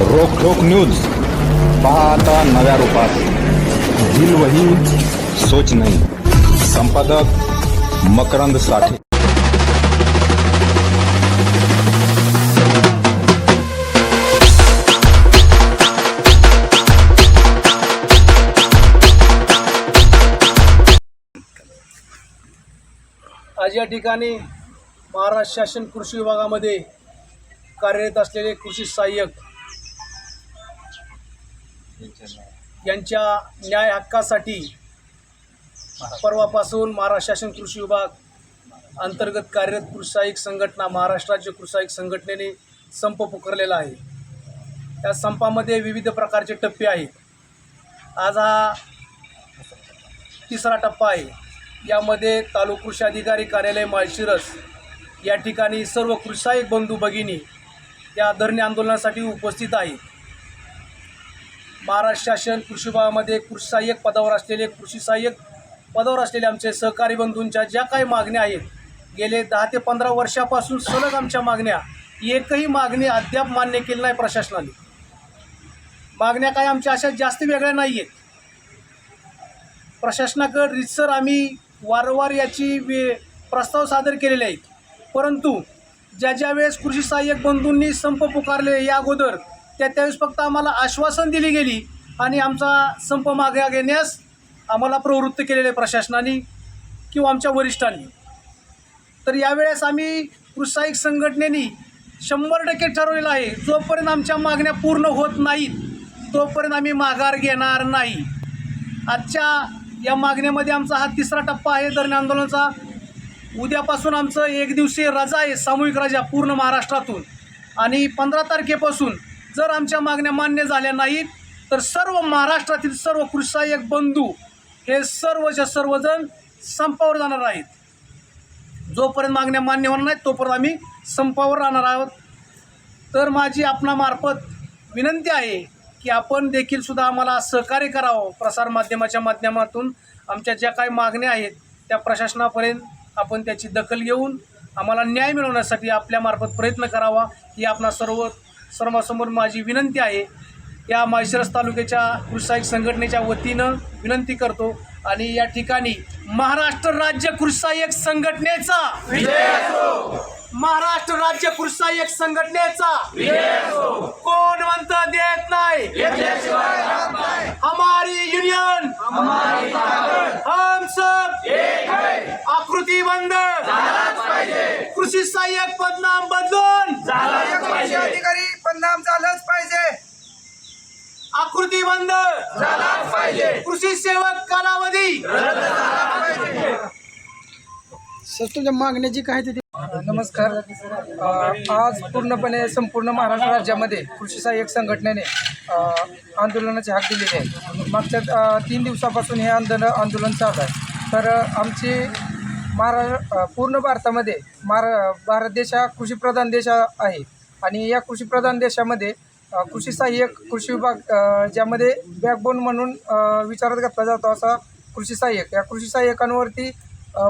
रोखोक news. पाहता नव्या रूपात. दिल वही सोच नाही. संपादक मकरंद साठे. आज या ठिकाणी महाराष्ट्र शासन कृषी विभागामध्ये कार्यरत असलेले कृषी सहाय्यक यांच्या न्याय हक्कासाठी परवापासून महाराष्ट्र शासन कृषी विभाग अंतर्गत कार्यरत कृषी संघटना महाराष्ट्राच्या कृषायिक कृषी संघटनेने संप पुकारलेला आहे. त्या संपामध्ये विविध प्रकारचे टप्पे आहेत. आज हा तिसरा टप्पा आहे. यामध्ये तालुक कृषी अधिकारी कार्यालय माळशिरस या ठिकाणी सर्व कृषी बंधू भगिनी या धरणे आंदोलनासाठी उपस्थित आहेत. महाराष्ट्र शासन कृषी विभागामध्ये कृषी सहाय्यक पदावर असलेले कृषी सहाय्यक पदावर असलेले आमचे सहकारी बंधूंच्या ज्या काही मागण्या आहेत गेले दहा ते पंधरा वर्षापासून सलग आमच्या मागण्या एकही मागणी अद्याप मान्य केली नाही प्रशासनाने. मागण्या काय आमच्या अशा जास्त वेगळ्या नाही आहेत प्रशासनाकडे रितसर आम्ही वारंवार याची वे प्रस्ताव सादर केलेले आहेत. परंतु ज्या ज्या वेळेस कृषी सहाय्यक बंधूंनी संप पुकारले या अगोदर त्या त्यावेळेस फक्त आम्हाला आश्वासन दिली गेली आणि आमचा संप मागे घेण्यास आम्हाला प्रवृत्त केलेले प्रशासनाने किंवा आमच्या वरिष्ठांनी. तर यावेळेस आम्ही कृषी संघटनेनी संघटनेने शंभर टक्के ठरवलेलं आहे जोपर्यंत आमच्या मागण्या पूर्ण होत नाहीत तोपर्यंत आम्ही माघार घेणार नाही. आजच्या या मागण्यामध्ये आमचा हा तिसरा टप्पा आहे धरणे आंदोलनाचा. उद्यापासून आमचं एक दिवसीय रजा आहे सामूहिक रजा पूर्ण महाराष्ट्रातून. आणि पंधरा तारखेपासून जर आमच्या मागण्या मान्य झाल्या नाहीत तर सर्व महाराष्ट्रातील सर्व कृषी बंधू हे सर्वच्या सर्वजण संपावर जाणार आहेत. जोपर्यंत मागण्या मान्य होणार नाहीत तोपर्यंत आम्ही संपावर राहणार आहोत. तर माझी आपणामार्फत विनंती आहे की आपण देखील सुद्धा आम्हाला सहकार्य करावं. प्रसारमाध्यमाच्या माध्यमातून आमच्या ज्या काही मागण्या आहेत त्या प्रशासनापर्यंत आपण त्याची दखल घेऊन आम्हाला न्याय मिळवण्यासाठी आपल्यामार्फत प्रयत्न करावा ही आपणा सर्व सर्वांसमोर माझी विनंती आहे. या माळशिरस तालुक्याच्या कृषी सहाय्यक संघटनेच्या वतीनं विनंती करतो आणि या ठिकाणी महाराष्ट्र राज्य कृषी सहाय्यक संघटनेचा महाराष्ट्र राज्य कृषी सहाय्यक संघटनेचा कोण म्हणतं देत नाही? हमारी युनियन. हम सब आकृती बंद. कृषी सहाय्यक पदनाम बदलून. अधिकारी बदनाम झालंच पाहिजे. आकृती बंद कृषी सेवक कालावधी. सर तुझ्या मागण्याची काय ते? नमस्कार. आज पूर्णपणे संपूर्ण महाराष्ट्र राज्यामध्ये कृषी सहाय्यक संघटनेने आंदोलनाची हाक दिलेली आहे मागच्या तीन दिवसापासून हे आंदोलन आंदोलन चालू आहे. तर आमची महारा पूर्ण भारतामध्ये महारा भारत देश हा कृषीप्रधान देश आहे. आणि या कृषीप्रधान देशामध्ये कृषी सहाय्यक कृषी विभाग ज्यामध्ये बॅकबोन म्हणून विचारात घेतला जातो असा कृषी सहाय्यक. या कृषी सहाय्यकांवरती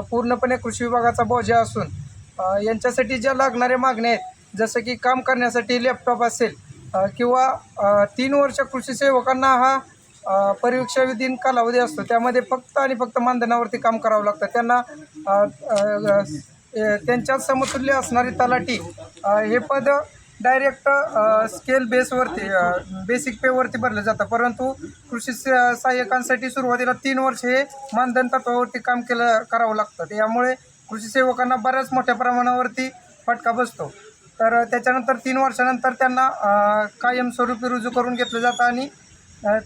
पूर्णपणे कृषी विभागाचा बोजा असून यांच्यासाठी ज्या लागणाऱ्या मागण्या आहेत जसं की काम करण्यासाठी लॅपटॉप असेल किंवा तीन वर्ष कृषी सेवकांना हा परीक्षाविधीन कालावधी असतो त्यामध्ये फक्त आणि फक्त मानधनावरती काम करावं लागतं. त्यांना त्यांच्यात त्यांच्या समतुल्य असणारी तलाठी हे पद डायरेक्ट स्केल बेसवरती बेसिक पेवरती भरलं जातं. परंतु कृषी स- सहाय्यकांसाठी सुरुवातीला तीन वर्ष हे मानधन तत्वावरती काम केलं करावं लागतं. यामुळे कृषी सेवकांना बऱ्याच मोठ्या प्रमाणावरती फटका बसतो. तर त्याच्यानंतर तीन वर्षानंतर त्यांना कायमस्वरूपी रुजू करून घेतलं जातं आणि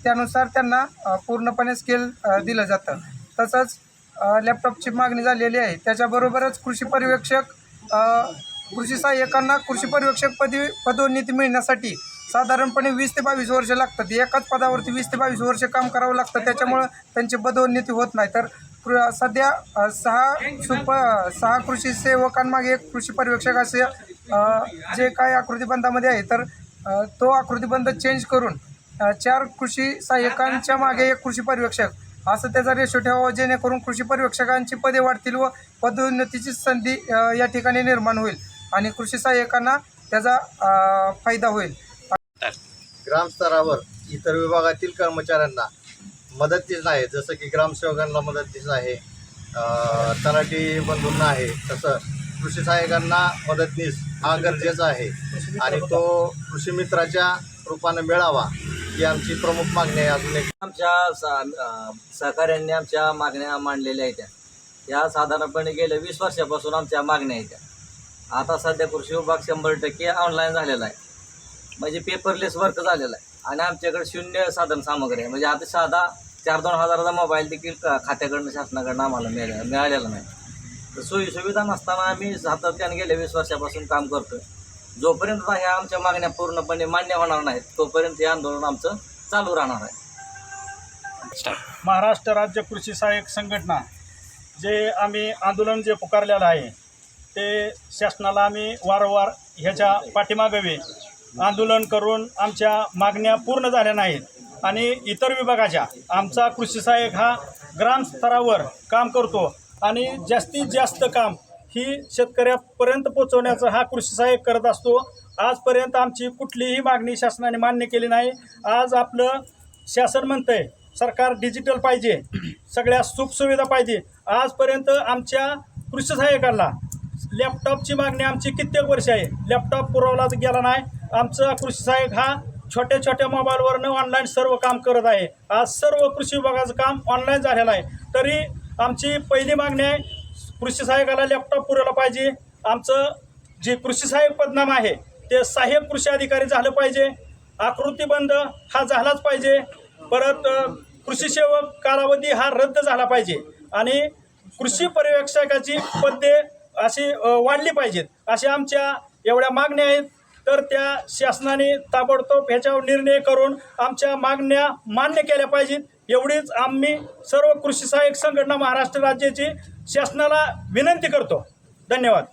त्यानुसार त्यांना पूर्णपणे स्केल दिलं जातं. तसंच लॅपटॉपची मागणी झालेली आहे. त्याच्याबरोबरच कृषी पर्यवेक्षक कृषी सहाय्यकांना कृषी पर्यवेक्षक पदी पदोन्नती मिळण्यासाठी साधारणपणे वीस ते बावीस वर्ष लागतात. एकाच पदावरती वीस ते बावीस वर्ष काम करावं लागतं. त्याच्यामुळं त्यांची पदोन्नती होत नाही. तर कृ- सध्या सहा सुप सहा कृषी सेवकांमागे एक कृषी पर्यवेक्षक असे जे काय आकृतीबंधामध्ये आहे तर तो आकृतीबंध चेंज करून चार कृषी सहाय्यकांच्या मागे एक कृषी पर्यवेक्षक असं त्याचा रेशो ठेवावा जेणेकरून कृषी पर्यवेक्षकांची पदे वाढतील व पदोन्नतीची संधी या ठिकाणी निर्माण होईल. आणि कृषी सहाय्यकांना त्याचा फायदा होईल. ग्रामस्तरावर इतर विभागातील कर्मचाऱ्यांना मदतीच आहे. जसं की ग्रामसेवकांना मदतीच आहे तलाठी बंधूंना आहे तसं कृषी सहाय्यकांना मदतनीस हा गरजेचा आहे. आणि तो कृषी मित्राच्या रूपानं मिळावा ही आमची प्रमुख मागणी आहे अजून एक. आमच्या सहकाऱ्यांनी आमच्या मागण्या मांडलेल्या आहेत. त्या या साधारणपणे गेल्या वीस वर्षापासून आमच्या मागण्या आहेत. त्या आता सध्या कृषी विभाग शंभर टक्के ऑनलाईन झालेला आहे. म्हणजे पेपरलेस वर्क झालेला आहे. आणि आमच्याकडे शून्य साधन सामग्री आहे. म्हणजे आता साधा चार दोन हजाराचा मोबाईल देखील खात्याकडनं शासनाकडनं आम्हाला मिळाले मिळालेला नाही. तर सोयीसुविधा नसताना आम्ही सातत्याने गेल्या वीस वर्षापासून काम करतो जोपर्यंत ह्या आमच्या मागण्या पूर्णपणे मान्य होणार नाहीत तोपर्यंत हे आंदोलन आमचं चालू राहणार आहे. महाराष्ट्र राज्य कृषी सहाय्यक संघटना जे आम्ही आंदोलन जे पुकारलेलं आहे ते शासनाला आम्ही वारंवार ह्याच्या पाठीमागावे आंदोलन करून आमच्या मागण्या पूर्ण झाल्या नाहीत. आणि इतर विभागाच्या आमचा कृषी सहाय्यक हा ग्रामस्तरावर काम करतो आणि जास्तीत जास्त काम ही शेतकऱ्यापर्यंत पोचवण्याचा हा कृषी सहाय्यक करत असतो. आजपर्यंत आमची कुठलीही मागणी शासनाने मान्य केली नाही. आज आपलं शासन म्हणतंय सरकार डिजिटल पाहिजे सगळ्या सुखसुविधा पाहिजे. आजपर्यंत आमच्या कृषी सहाय्यकाला लॅपटॉपची मागणी आमची कित्येक वर्ष आहे. लॅपटॉप पुरवला गेला नाही. आमचा कृषी सहाय्यक हा छोट्या छोट्या मोबाईलवरनं ऑनलाईन सर्व काम करत आहे. आज सर्व कृषी विभागाचं काम ऑनलाईन झालेलं आहे. तरी आमची पहिली मागणी आहे कृषी सहाय्यकाला लॅपटॉप पुरवला पाहिजे. आमचं जे कृषी सहाय्यक पदनाम आहे ते सहाय्यक कृषी अधिकारी झालं पाहिजे. आकृतीबंध हा झालाच पाहिजे. परत कृषी सेवक कालावधी हा रद्द झाला पाहिजे. आणि कृषी पर्यवेक्षकाची पदे अशी वाढली पाहिजेत. अशा आमच्या एवढ्या मागण्या आहेत. तर त्या शासनाने ताबडतोब ह्याच्यावर निर्णय करून आमच्या मागण्या मान्य केल्या पाहिजेत. एवढीच आम्ही सर्व कृषी सहाय्यक संघटना महाराष्ट्र राज्याची शासनाला विनंती करतो. धन्यवाद.